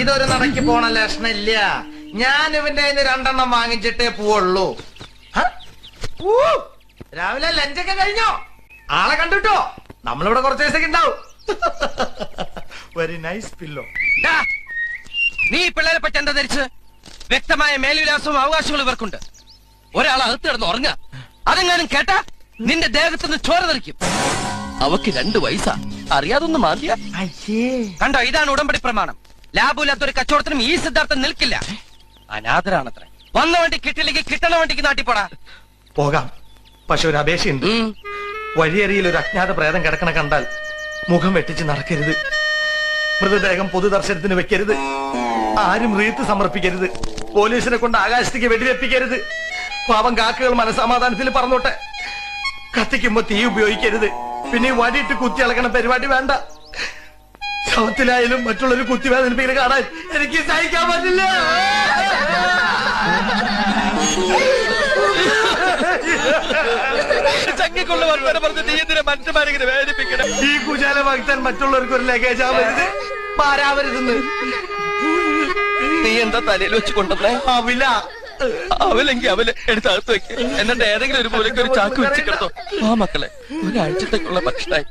ഇതൊരു നടക്ക് പോണ ലക്ഷണില്ല. ഞാൻ ഇവന്റെ അതിന് രണ്ടെണ്ണം വാങ്ങിച്ചിട്ടേ പോവുള്ളൂ! രാവിലെ ലഞ്ചൊക്കെ കഴിഞ്ഞോ? ആളെ കണ്ടിട്ടോ? നമ്മളിവിടെ കുറച്ച് ദിവസമൊക്കെ ഉണ്ടാവും. വെരി നൈസ് പില്ലോ നീ പിള്ളേരെ പറ്റി എന്താ ധരിച്ച് വ്യക്തമായ മേൽവിലാസവും അവകാശങ്ങളും ഇവർക്കുണ്ട്. ഒരാൾ അകത്ത് കിടന്ന് ഉറങ്ങുക. അതെങ്ങാനും കേട്ടാ നിന്റെ ദേഹത്തുനിന്ന് ചോര തെറിക്കും. അവക്ക് രണ്ട് വയസ്സാ. അറിയാതൊന്നും മാറിയ. കണ്ടോ? ഇതാണ് ഉടമ്പടി പ്രമാണം. ലാഭമില്ലാത്തൊരു കച്ചവടത്തിനും ഈ സിദ്ധാർത്ഥം നിൽക്കില്ല. അനാഥരാണത്ര. വന്ന വണ്ടി കിട്ടില്ലെങ്കിൽ കിട്ടണ വണ്ടിക്ക് നാട്ടിപ്പോടാ പോകാം. പക്ഷെ ഒരു അപേക്ഷയുണ്ട്. വഴിയരിയിൽ ഒരു അജ്ഞാത പ്രേതം കിടക്കണ കണ്ടാൽ മുഖം വെട്ടിച്ച് നടക്കരുത്. മൃതദേഹം പൊതുദർശനത്തിന് വെക്കരുത്. ആരും റീത്ത് സമർപ്പിക്കരുത്. പോലീസിനെ കൊണ്ട് ആകാശത്തേക്ക് വെടിവെപ്പിക്കരുത്. പാവം കാക്കകൾ മനസമാധാനത്തിൽ പറഞ്ഞോട്ടെ കത്തിക്കുമ്പോ തീ ഉപയോഗിക്കരുത്. പിന്നെ വടിയിട്ട് കുത്തി ഇളക്കണ പരിപാടി വേണ്ട. ശവത്തിലായാലും മറ്റുള്ളവർ കുത്തി വേദനിപ്പിക്കുന്നത് കാണാൻ എനിക്ക് സഹിക്കാൻ പറ്റില്ല. ചങ്ങിക്കുള്ള വർത്തമാനം പറഞ്ഞ് നീ എന്തിനാ മനുഷ്യന്മാരിങ്ങനെ വേദനിപ്പിക്കണം? ഈ കുചാല ഭക്തൻ മറ്റുള്ളവർക്ക് ഒരു ലഗേജ് ആവരുത്. പാരാവരുതെന്ന്. നീ എന്താ തലയിൽ വെച്ച് കൊണ്ടുവന്നേ? ആവില്ല അവലെങ്കി അവൽ എടുത്ത് അകത്ത് വെക്ക്. എന്നിട്ട് ഏതെങ്കിലും ഒരു മൂലക്ക് ഒരു ചാക്ക് വെച്ചിട്ടോ ആ മക്കളെ ഒരാഴ്ചത്തേക്കുള്ള ഭക്ഷണമായി